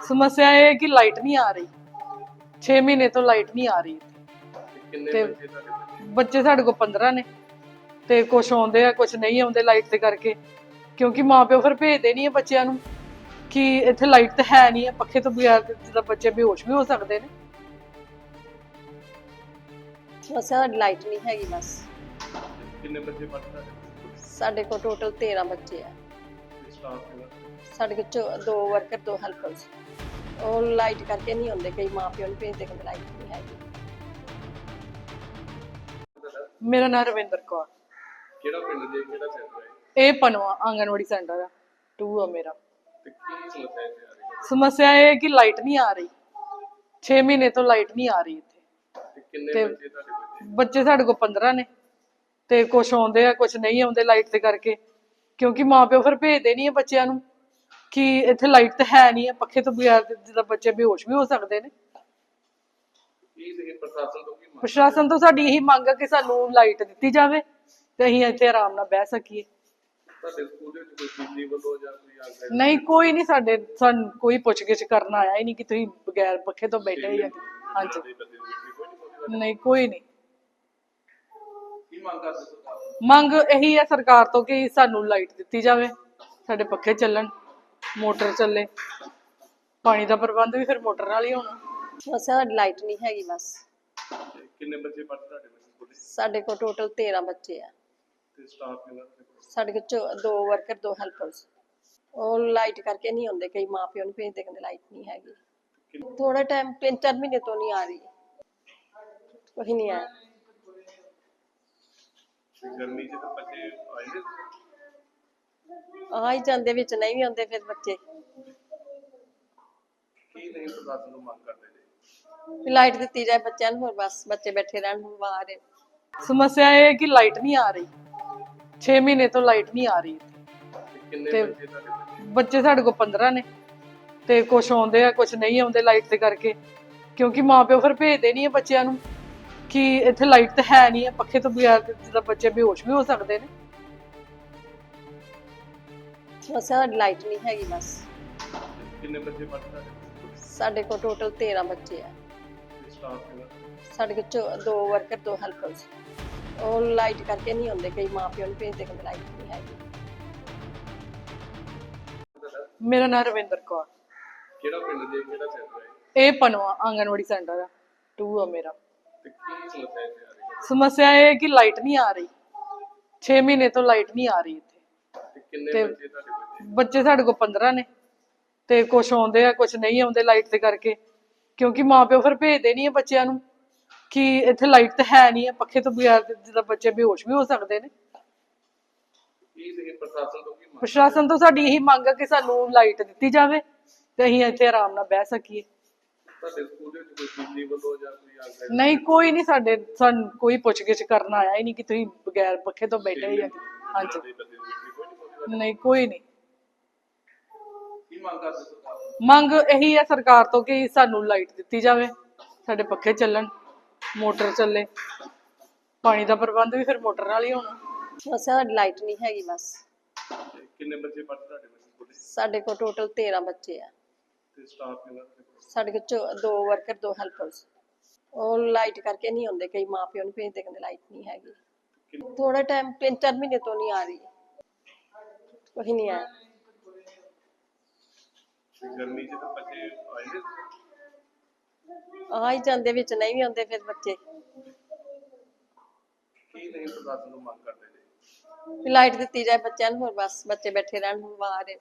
ਸਮੱਸਿਆ ਇਹ ਹੈ ਕਿ ਲਾਈਟ ਨਹੀਂ ਆ ਰਹੀ। 6 ਮਹੀਨੇ ਤੋਂ ਲਾਈਟ ਨਹੀਂ ਆ ਰਹੀ। ਕਿੰਨੇ ਤੇ- ਬੱਚੇ ਸਾਡੇ ਕੋਲ 15 ਨੇ। ਤੇ ਕੁਝ ਆਉਂਦੇ ਆ ਕੁਝ ਨਹੀਂ ਆਉਂਦੇ ਲਾਈਟ ਦੇ ਕਰਕੇ। ਕਿਉਂਕਿ ਮਾਪਿਓ ਫਿਰ ਭੇਜਦੇ ਨਹੀਂ ਆ ਬੱਚਿਆਂ ਨੂੰ ਕਿ ਇੱਥੇ ਲਾਈਟ ਤਾਂ ਹੈ ਨਹੀਂ ਹੈ ਪੱਖੇ ਤੋਂ ਬਗੈਰ ਤਾਂ ਜਿੱਦਾਂ ਬੱਚੇ ਬੇਹੋਸ਼ ਵੀ ਹੋ ਸਕਦੇ ਨੇ। ਸਾਡੀ ਲਾਈਟ ਨਹੀਂ ਹੈਗੀ ਬਸ। ਕਿੰਨੇ ਬੱਚੇ ਪੜ੍ਹਦੇ ਸਾਡੇ ਕੋਲ ਟੋਟਲ 13 ਬੱਚੇ ਆ। ਸਾਡੇ ਕੋਲ ਚੋ- ਦੋ ਵਰਕਰ ਦੋ ਹੈਲਪਰਸ ਉਹ ਲਾਈਟ ਕਰਕੇ ਨਹੀਂ ਹੁੰਦੇ ਕਈ ਮਾਂ ਪਿਓ ਨੂੰ ਭੇਜਦੇ ਕਿ ਲਾਈਟ ਨਹੀਂ ਹੈਗੀ। ਮੇਰਾ ਨਾਮ ਰਵਿੰਦਰ ਕੌਰ। ਕਿਹੜਾ ਪਿੰਡ ਦੇ ਕਿਹੜਾ ਸੈਂਟਰ ਹੈ? ਇਹ ਪਨਵਾ ਆਂਗਨਵਾੜੀ ਸੈਂਟਰ ਆ। 2 ਆ ਮੇਰਾ। ਤੇ ਕੀ ਸਮੱਸਿਆ ਇੱਥੇ ਆ ਰਹੀ ਹੈ? ਸਮੱਸਿਆ ਇਹ ਹੈ ਕਿ ਲਾਈਟ ਨਹੀਂ ਆ ਰਹੀ। 6 ਮਹੀਨੇ ਤੋਂ ਲਾਈਟ ਨਹੀਂ ਆ ਰਹੀ ਇੱਥੇ। ਤੇ ਕਿੰਨੇ ਤੇ- ਬੱਚੇ ਤੁਹਾਡੇ ਬੱਚੇ ਬੱਚੇ ਸਾਡੇ ਕੋਲ 15 ਨੇ। ਤੇ ਕੁਝ ਆਉਂਦੇ ਆ ਕੁਝ ਨਹੀਂ ਆਉਂਦੇ ਲਾਈਟ ਦੇ ਕਰਕੇ। ਕਿਉਂਕਿ ਮਾਪਿਓ ਫਿਰ ਭੇਜਦੇ ਨਹੀਂ ਆ ਬੱਚਿਆਂ ਨੂੰ ਕਿ ਇੱਥੇ ਲਾਈਟ ਤਾਂ ਹੈ ਨਹੀਂ ਹੈ ਪੱਖੇ ਤੋਂ ਬਗੈਰ ਜਿੱਦਾਂ ਬੱਚੇ ਬੇਹੋਸ਼ ਵੀ ਹੋ ਸਕਦੇ ਨੇ। ਪ੍ਰਸ਼ਾਸਨ ਤੋਂ ਸਾਡੀ ਇਹੀ ਮੰਗ ਹੈ ਕਿ ਸਾਨੂੰ ਲਾਈਟ ਦਿੱਤੀ ਜਾਵੇ ਤੇ ਅਸੀਂ ਇੱਥੇ ਆਰਾਮ ਨਾਲ ਬਹਿ ਸਕੀਏ। ਤੁਹਾਡੇ ਸਕੂਲ ਦੇ ਵਿੱਚ ਕੋਈ ਬਿਜਲੀ ਵੱਲੋਂ ਜਾਂ ਕੋਈ ਆਗਿਆ ਨਹੀਂ ਕੋਈ ਨਹੀਂ ਸਾਡੇ ਸਾਨੂੰ ਕੋਈ ਪੁੱਛਗਿੱਛ ਕਰਨ ਆਇਆ ਹੀ ਨਹੀਂ ਕਿ ਤੁਸੀਂ ਬਗੈਰ ਪੱਖੇ ਤੋਂ ਬੈਠੇ ਹੀ ਆ ਹਾਂਜੀ। ਨਹੀਂ ਕੋਈ ਨਹੀਂ ਕੀ ਮੰਗ ਕਰਦੇ? ਮੰਗ ਇਹੀ ਹੈ ਸਰਕਾਰ ਤੋਂ ਕਿ ਸਾਨੂੰ ਲਾਈਟ ਦਿੱਤੀ ਜਾਵੇ ਸਾਡੇ ਪੱਖੇ ਚੱਲਣ ਮੋਟਰ ਚੱਲੇ। ਪਾਣੀ ਦਾ ਪ੍ਰਬੰਧ ਵੀ ਫਿਰ ਮੋਟਰ ਨਾਲ ਹੀ ਹੋਣਾ। ਬਸ ਸਾਡੀ ਲਾਈਟ ਨਹੀਂ ਹੈਗੀ ਬਸ। ਕਿੰਨੇ ਬੱਚੇ ਪੜ੍ਹਦੇ ਤੁਹਾਡੇ ਬੱਚੇ ਸਾਡੇ ਕੋਲ ਟੋਟਲ 13 ਬੱਚੇ ਆ। ਤੇ ਸਟਾਫ ਕਿੰਨਾ ਤੁਹਾਡੇ ਕੋਲ? ਸਾਡੇ ਕੋਲ ਦੋ ਵਰਕਰ ਦੋ ਹੈਲਪਰਸ ਉਹ ਲਾਈਟ ਕਰਕੇ ਨਹੀਂ ਹੁੰਦੇ ਕਈ ਮਾਂ ਪਿਓ ਨੂੰ ਭੇਜਦੇ ਕਿ ਲਾਈਟ ਨਹੀਂ ਹੈਗੀ। ਥੋੜਾ ਟਾਈਮ ਤਿੰਨ ਚਾਰ ਮਹੀਨੇ ਤੋਂ ਨਹੀਂ ਆ ਰਹੀ। ਕੋਈ ਨਹੀਂ ਆਇਆ। ਗਰਮੀ 'ਚ ਤਾਂ ਬੱਚੇ ਆਏ ਨੇ। ਆ ਹੀ ਜਾਂਦੇ ਵਿੱਚ ਨਹੀਂ ਵੀ ਆਉਂਦੇ ਫਿਰ ਬੱਚੇ। ਕੀ ਨਹੀਂ ਪ੍ਰਸ਼ਾਸਨ ਨੂੰ ਮੰਗ ਕਰਦੇ ਨੇ? ਵੀ ਲਾਈਟ ਦਿੱਤੀ ਜਾਏ ਬੱਚਿਆਂ ਨੂੰ ਹੋਰ ਬਸ ਬੱਚੇ ਬੈਠੇ ਰਹਿਣ ਬਾਹਰ ਸਮੱਸਿਆ ਇਹ ਹੈ ਕਿ ਲਾਈਟ ਨਹੀਂ ਆ ਰਹੀ। 6 ਮਹੀਨੇ ਤੋਂ ਲਾਈਟ ਨਹੀਂ ਆ ਰਹੀ। ਤੇ ਕਿੰਨੇ ਤੇ- ਬੱਚੇ ਤੁਹਾਡੇ ਬੱਚੇ ਬੱਚੇ ਸਾਡੇ ਕੋਲ 15 ਨੇ। ਤੇ ਕੁਝ ਆਉਂਦੇ ਆ ਕੁਝ ਨਹੀਂ ਆਉਂਦੇ ਲਾਈਟ ਦੇ ਕਰਕੇ। ਕਿਉਂਕਿ ਮਾਪਿਓ ਫਿਰ ਭੇਜਦੇ ਨਹੀਂ ਆ ਬੱਚਿਆਂ ਨੂੰ। ਕਿ ਇੱਥੇ ਲਾਈਟ ਤਾਂ ਹੈ ਨਹੀਂ ਹੈ ਪੱਖੇ ਤੋਂ ਬਗੈਰ ਤਾਂ ਜਿੱਦਾਂ ਬੱਚੇ ਬੇਹੋਸ਼ ਵੀ ਹੋ ਸਕਦੇ ਨੇ। ਬਸ ਸਾਡੀ ਲਾਈਟ ਨਹੀਂ ਹੈਗੀ ਬਸ। ਕਿੰਨੇ ਬੱਚੇ ਪੜ੍ਹਦੇ ਤੁਹਾਡੇ ਬੱਚੇ ਸਾਡੇ ਕੋਲ ਟੋਟਲ 13 ਬੱਚੇ ਆ। ਤੇ ਸਟਾਫ ਕਿੰਨਾ? ਸਾਡੇ ਕੋਲ ਚੋ- ਦੋ ਵਰਕਰ ਦੋ ਹੈਲਪਰਸ ਉਹ ਲਾਈਟ ਕਰਕੇ ਨਹੀਂ ਹੁੰਦੇ ਕਈ ਮਾਂ ਪਿਓ ਨੂੰ ਭੇਜਦੇ ਕਿ ਲਾਈਟ ਨਹੀਂ ਹੈਗੀ। ਮੇਰਾ ਨਾਮ ਰਵਿੰਦਰ ਕੌਰ। ਕਿਹੜਾ ਪਿੰਡ ਦੇ ਕਿਹੜਾ ਸੈਂਟਰ ਹੈ? ਇਹ ਪਨਵਾ ਆਂਗਨਵਾੜੀ ਸੈਂਟਰ ਆ 2 ਆ ਮੇਰਾ। ਤੇ ਕੀ ਸਮੱਸਿਆ ਇੱਥੇ ਆ ਰਹੀ ਹੈ ਸਮੱਸਿਆ ਇਹ ਹੈ ਕਿ ਲਾਈਟ ਨਹੀਂ ਆ ਰਹੀ। 6 ਮਹੀਨੇ ਤੋਂ ਲਾਈਟ ਨਹੀਂ ਆ ਰਹੀ ਇੱਥੇ। ਤੇ ਕਿੰਨੇ ਤੇ- ਬੱਚੇ ਤੁਹਾਡੇ ਬੱਚੇ? ਬੱਚੇ ਸਾਡੇ ਕੋਲ 15 ਨੇ। ਤੇ ਕੁਝ ਆਉਂਦੇ ਆ ਕੁਝ ਨਹੀਂ ਆਉਂਦੇ ਲਾਈਟ ਦੇ ਕਰਕੇ। ਕਿਉਂਕਿ ਮਾਪਿਓ ਫਿਰ ਭੇਜਦੇ ਨਹੀਂ ਆ ਬੱਚਿਆਂ ਨੂੰ ਕਿ ਇੱਥੇ ਲਾਈਟ ਤਾਂ ਹੈ ਨਹੀਂ ਹੈ ਪੱਖੇ ਤੋਂ ਬਗੈਰ ਤਾਂ ਜਿੱਦਾਂ ਬੱਚੇ ਬੇਹੋਸ਼ ਵੀ ਹੋ ਸਕਦੇ ਨੇ। ਕੀ ਪ੍ਰਸ਼ਾਸਨ ਤੋਂ ਕੀ ਮੰਗ? ਪ੍ਰਸ਼ਾਸਨ ਤੋਂ ਸਾਡੀ ਇਹੀ ਮੰਗ ਹੈ ਕਿ ਸਾਨੂੰ ਲਾਈਟ ਦਿੱਤੀ ਜਾਵੇ ਤੇ ਅਸੀਂ ਇੱਥੇ ਆਰਾਮ ਨਾਲ ਬਹਿ ਸਕੀਏ। ਤੁਹਾਡੇ ਸਕੂਲ ਦੇ ਵਿੱਚ ਕੋਈ ਬਿਜਲੀ ਵੱਲੋਂ ਜਾਂ ਕੋਈ ਆਗਿਆ ਨਹੀਂ ਕੋਈ ਨਹੀਂ ਸਾਡੇ ਸਾਨੂੰ ਕੋਈ ਪੁੱਛਗਿੱਛ ਕਰਨ ਆਇਆ ਹੀ ਨਹੀਂ ਕਿ ਤੁਸੀਂ ਬਗੈਰ ਪੱਖੇ ਤੋਂ ਬੈਠੇ ਹੀ। ਆ ਹਾਂਜੀ। ਨਹੀਂ ਕੋਈ ਨਹੀਂ। ਕੀ ਮੰਗ ਕਰਦੇ ਸਰਕਾਰ ਤੋਂ? ਮੰਗ ਇਹੀ ਹੈ ਸਰਕਾਰ ਤੋਂ ਕਿ ਸਾਨੂੰ ਲਾਈਟ ਦਿੱਤੀ ਜਾਵੇ ਸਾਡੇ ਪੱਖੇ ਚੱਲਣ ਮੋਟਰ ਚੱਲੇ। ਪਾਣੀ ਦਾ ਪ੍ਰਬੰਧ ਵੀ ਫਿਰ ਮੋਟਰ ਨਾਲ ਹੀ ਹੋਣਾ। ਬਸ ਸਾਡੀ ਲਾਈਟ ਨਹੀਂ ਹੈਗੀ ਬਸ। ਕਿੰਨੇ ਬੱਚੇ ਪੜ੍ਹਦੇ ਤੁਹਾਡੇ ਬੱਚੇ? ਸਕੂਲ ਦੇ ਸਾਡੇ ਕੋਲ ਟੋਟਲ 13 ਬੱਚੇ ਆ। ਤੇ ਸਟਾਫ ਕਿੰਨਾ ਤੁਹਾਡੇ ਕੋਲ। ਸਾਡੇ ਕੋਲ ਚੋ- ਦੋ ਵਰਕਰ ਦੋ ਹੈਲਪਰਸ ਉਹ ਲਾਈਟ ਕਰਕੇ ਨਹੀਂ ਹੁੰਦੇ ਕਈ ਮਾਂ ਪਿਓ ਨੂੰ ਭੇਜਦੇ ਕਿ ਲਾਈਟ ਨਹੀਂ ਹੈਗੀ। ਥੋੜਾ ਟਾਈਮ ਤਿੰਨ ਚਾਰ ਮਹੀਨੇ ਤੋਂ ਨਹੀਂ ਆ ਰਹੀ। ਕੋਈ ਨਹੀਂ ਆਇਆ। ਤੇ ਗਰਮੀ 'ਚ ਤਾਂ ਬੱਚੇ ਆਏ ਨੇ? ਆ ਹੀ ਜਾਂਦੇ ਵਿੱਚ ਨਹੀਂ ਵੀ ਆਉਂਦੇ ਫਿਰ ਬੱਚੇ। ਕੀ ਨਹੀਂ ਪ੍ਰਸ਼ਾਸਨ ਨੂੰ ਮੰਗ ਕਰਦੇ ਨੇ? ਵੀ ਲਾਈਟ ਦਿੱਤੀ ਜਾਏ ਬੱਚਿਆਂ ਨੂੰ ਹੋਰ ਬਸ ਬੱਚੇ ਬੈਠੇ ਰਹਿਣ ਬਾਹਰ